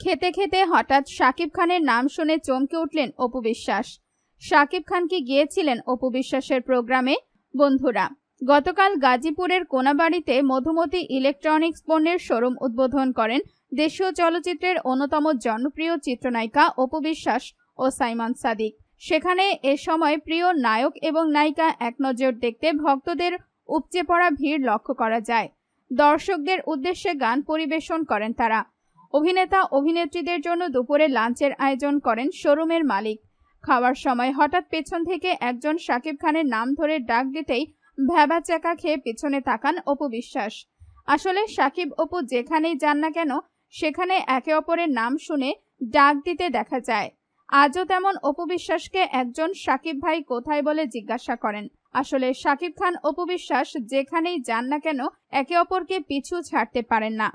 খেতে খেতে হঠাৎ শাকিব খানের নাম শুনে চমকে উঠলেন অপু বিশ্বাস। শাকিব খান কি গিয়েছিলেন অপু বিশ্বাসের প্রোগ্রামে। বন্ধুরা, গতকাল গাজীপুরের কোনাবাড়িতে মধুমতি ইলেকট্রনিক্স পণ্যের শোরুম উদ্বোধন করেন দেশীয় চলচ্চিত্রের অন্যতম জনপ্রিয় চিত্রনায়িকা অপু বিশ্বাস ও সাইমন সাদিক। সেখানে এ সময় প্রিয় নায়ক এবং নায়িকা এক নজর দেখতে ভক্তদের উপচে পড়া ভিড় লক্ষ্য করা যায়। দর্শকদের উদ্দেশ্যে গান পরিবেশন করেন তারা। অভিনেতা, অভিনেত্রীদের জন্য দুপুরে লাঞ্চের আয়োজন করেন শোরুমের মালিক। খাওয়ার সময় হঠাৎ পেছন থেকে একজন শাকিব খানের নাম ধরে ডাক দিতেই ভ্যাবা চাকা খেয়ে পেছনে তাকান অপু বিশ্বাস। আসলে সাকিব অপু যেখানেই যান না কেন, সেখানে একে অপরের নাম শুনে ডাক দিতে দেখা যায়। আজও তেমন অপু বিশ্বাসকে একজন সাকিব ভাই কোথায় বলে জিজ্ঞাসা করেন। আসলে সাকিব খান, অপু বিশ্বাস যেখানেই যান না কেন, একে অপরকে পিছু ছাড়তে পারেন না।